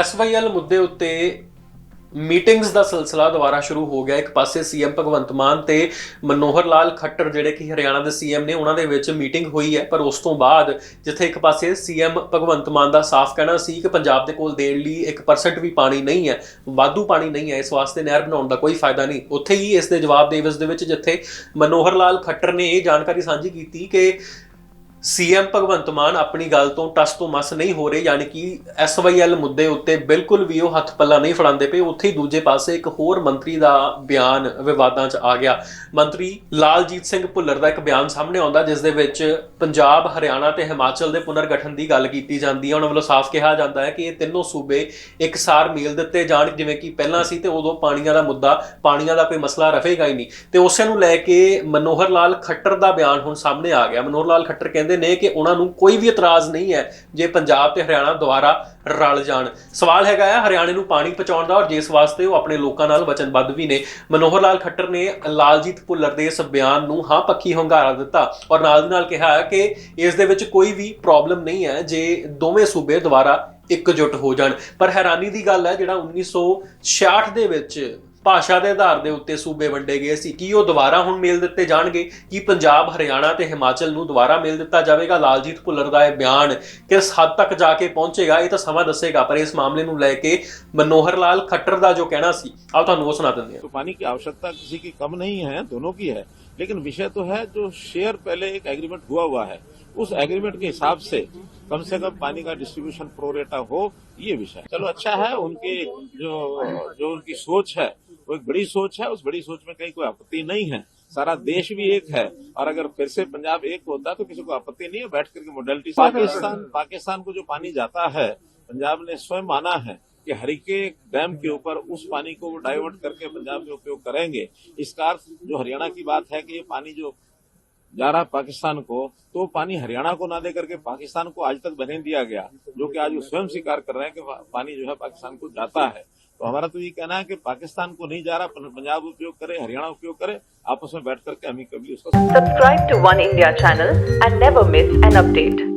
SYL ਮੁੱਦੇ ਉੱਤੇ meetings ਦਾ ਸਿਲਸਿਲਾ ਦੁਬਾਰਾ ਸ਼ੁਰੂ ਹੋ ਗਿਆ। ਇੱਕ ਪਾਸੇ ਸੀਐਮ ਭਗਵੰਤ ਮਾਨ ਤੇ ਮਨੋਹਰ ਲਾਲ ਖੱਟਰ, ਜਿਹੜੇ ਕਿ ਹਰਿਆਣਾ ਦੇ ਸੀਐਮ ਨੇ, ਉਹਨਾਂ ਦੇ ਵਿੱਚ ਮੀਟਿੰਗ ਹੋਈ ਹੈ। ਪਰ ਉਸ ਤੋਂ ਬਾਅਦ ਜਿੱਥੇ ਇੱਕ ਪਾਸੇ ਸੀਐਮ ਭਗਵੰਤ ਮਾਨ ਦਾ ਸਾਫ਼ ਕਹਿਣਾ ਸੀ ਕਿ ਪੰਜਾਬ ਦੇ ਕੋਲ ਦੇਣ ਲਈ 1% ਵੀ ਪਾਣੀ ਨਹੀਂ ਹੈ, ਵਾਧੂ ਪਾਣੀ ਨਹੀਂ ਹੈ, ਇਸ ਵਾਸਤੇ ਨਹਿਰ ਬਣਾਉਣ ਦਾ ਕੋਈ ਫਾਇਦਾ ਨਹੀਂ। ਉੱਥੇ ਹੀ ਇਸ ਦੇ ਜਵਾਬ ਦੇਵਸ ਦੇ ਵਿੱਚ ਜਿੱਥੇ ਮਨੋਹਰ ਲਾਲ ਖੱਟਰ ਨੇ ਇਹ ਜਾਣਕਾਰੀ ਸਾਂਝੀ ਕੀਤੀ ਕਿ ਸੀਐਮ ਭਗਵੰਤ ਮਾਨ ਆਪਣੀ ਗੱਲ ਤੋਂ ਟਸ ਤੋਂ ਮਸ ਨਹੀਂ ਹੋ ਰਹੇ, ਯਾਨੀ ਕਿ ਐਸਵਾਈਐਲ ਮੁੱਦੇ ਉੱਤੇ ਬਿਲਕੁਲ ਵੀ ਉਹ ਹੱਥ ਪੱਲਾ ਨਹੀਂ ਫੜਾਉਂਦੇ ਪਏ। ਉੱਥੇ ਹੀ ਦੂਜੇ ਪਾਸੇ ਇੱਕ ਹੋਰ ਮੰਤਰੀ ਦਾ ਬਿਆਨ ਵਿਵਾਦਾਂ 'ਚ ਆ ਗਿਆ। ਮੰਤਰੀ ਲਾਲਜੀਤ ਸਿੰਘ ਭੁੱਲਰ ਦਾ ਇੱਕ ਬਿਆਨ ਸਾਹਮਣੇ ਆਉਂਦਾ, ਜਿਸ ਦੇ ਵਿੱਚ ਪੰਜਾਬ, ਹਰਿਆਣਾ ਤੇ ਹਿਮਾਚਲ ਦੇ ਪੁਨਰਗਠਨ ਦੀ ਗੱਲ ਕੀਤੀ ਜਾਂਦੀ ਹੈ। ਉਹਨਾਂ ਵੱਲੋਂ ਸਾਫ਼ ਕਿਹਾ ਜਾਂਦਾ ਹੈ ਕਿ ਇਹ ਤਿੰਨੋਂ ਸੂਬੇ ਇੱਕਸਾਰ ਮੀਲ ਦਿੱਤੇ ਜਾਣ, ਜਿਵੇਂ ਕਿ ਪਹਿਲਾਂ ਸੀ ਤੇ ਉਦੋਂ ਪਾਣੀਆਂ ਦਾ ਮੁੱਦਾ, ਪਾਣੀਆਂ ਦਾ ਕੋਈ ਮਸਲਾ ਰਹੇਗਾ ਹੀ ਨਹੀਂ। ਤੇ ਉਸੇ ਨੂੰ ਲੈ ਕੇ ਮਨੋਹਰ ਲਾਲ ਖੱਟਰ ਦਾ ਬਿਆਨ ਹੁਣ ਸਾਹਮਣੇ ਆ ਗਿਆ। ਮਨੋਹਰ ਲਾਲ ਖੱਟਰ ਕਹਿੰਦੇ ਨੇ ਕਿ ਉਹਨਾਂ ਨੂੰ ਕੋਈ ਵੀ ਇਤਰਾਜ਼ ਨਹੀਂ ਹੈ ਜੇ ਪੰਜਾਬ ਤੇ ਹਰਿਆਣਾ ਦੁਆਰਾ ਰਲ ਜਾਣ। ਸਵਾਲ ਹੈਗਾ ਹੈ ਹਰਿਆਣੇ ਨੂੰ ਪਾਣੀ ਪਹੁੰਚਾਉਣ ਦਾ ਔਰ ਜਿਸ ਵਾਸਤੇ ਉਹ ਆਪਣੇ ਲੋਕਾਂ ਨਾਲ ਵਚਨਬੱਧ ਵੀ ਨੇ। ਮਨੋਹਰ ਲਾਲ ਖੱਟਰ ਨੇ ਲਾਲਜੀਤ ਭੁੱਲਰ ਦੇ ਇਸ ਬਿਆਨ ਨੂੰ ਹਾਂ ਪੱਖੀ ਹੁੰਗਾਰਾ ਦਿੱਤਾ ਔਰ ਨਾਲ ਦੀ ਨਾਲ ਕਿਹਾ ਕਿ ਇਸ ਦੇ ਵਿੱਚ ਕੋਈ ਵੀ ਪ੍ਰੋਬਲਮ ਨਹੀਂ ਹੈ ਜੇ ਦੋਵੇਂ ਸੂਬੇ ਦੁਆਰਾ ਇਕਜੁੱਟ ਹੋ ਜਾਣ। ਪਰ ਹੈਰਾਨੀ ਦੀ ਗੱਲ ਹੈ ਜਿਹੜਾ 1966 ਦੇ ਵਿੱਚ ਭਾਸ਼ਾ ਦੇ ਆਧਾਰ ਦੇ ਉੱਤੇ ਸੂਬੇ ਵੰਡੇ ਗਏ ਸੀ ਕੀ ਉਹ ਦੁਬਾਰਾ ਹੁਣ ਮੇਲ ਦਿੱਤੇ ਜਾਣਗੇ ਕੀ ਪੰਜਾਬ ਹਰਿਆਣਾ ਤੇ ਹਿਮਾਚਲ ਨੂੰ ਦੁਬਾਰਾ ਮੇਲ ਦਿੱਤਾ ਜਾਵੇਗਾ ਲਾਲਜੀਤ ਭੁੱਲਰ ਦਾ ਇਹ ਬਿਆਨ ਕਿਸ ਹੱਦ ਤੱਕ ਜਾ ਕੇ ਪਹੁੰਚੇਗਾ ਇਹ ਤਾਂ ਸਮਾਂ ਦੱਸੇਗਾ ਪਰ ਇਸ ਮਾਮਲੇ ਨੂੰ ਲੈ ਕੇ ਮਨੋਹਰ ਲਾਲ ਖੱਟਰ ਦਾ ਜੋ ਕਹਿਣਾ ਸੀ ਆਓ ਤੁਹਾਨੂੰ ਉਹ ਸੁਣਾ ਦਿੰਦੇ ਹਾਂ तो पानी की आवश्यकता किसी की कम नहीं है दोनों की है लेकिन विषय तो है जो शेयर पहले एक एग्रीमेंट हुआ हुआ है उस एग्रीमेंट के हिसाब से कम से कम पानी का डिस्ट्रीब्यूशन प्रोरेटा हो ये विषय चलो अच्छा है उनकी जो जो उनकी सोच है वो एक बड़ी सोच है उस बड़ी सोच में कहीं कोई आपत्ति नहीं है। सारा देश भी एक है और अगर फिर से पंजाब एक होता तो किसी को आपत्ति नहीं है बैठ करके मोडेलिटी पाकिस्तान। पाकिस्तान को जो पानी जाता है पंजाब ने स्वयं माना है कि हरिके डैम के ऊपर उस पानी को वो डाइवर्ट करके पंजाब में उपयोग करेंगे। इसका अर्थ जो हरियाणा की बात है कि ये पानी जो जा रहा पाकिस्तान को तो पानी हरियाणा को ना दे करके पाकिस्तान को आज तक बने दिया गया जो कि आज वो स्वयं स्वीकार कर रहे हैं कि पानी जो है पाकिस्तान को जाता है। तो हमारा तो ये कहना है कि पाकिस्तान को नहीं जा रहा पं- पंजाब उपयोग करे हरियाणा उपयोग करे आपस में बैठ करके हम ही कभी उसका Subscribe to One India channel and never miss an update.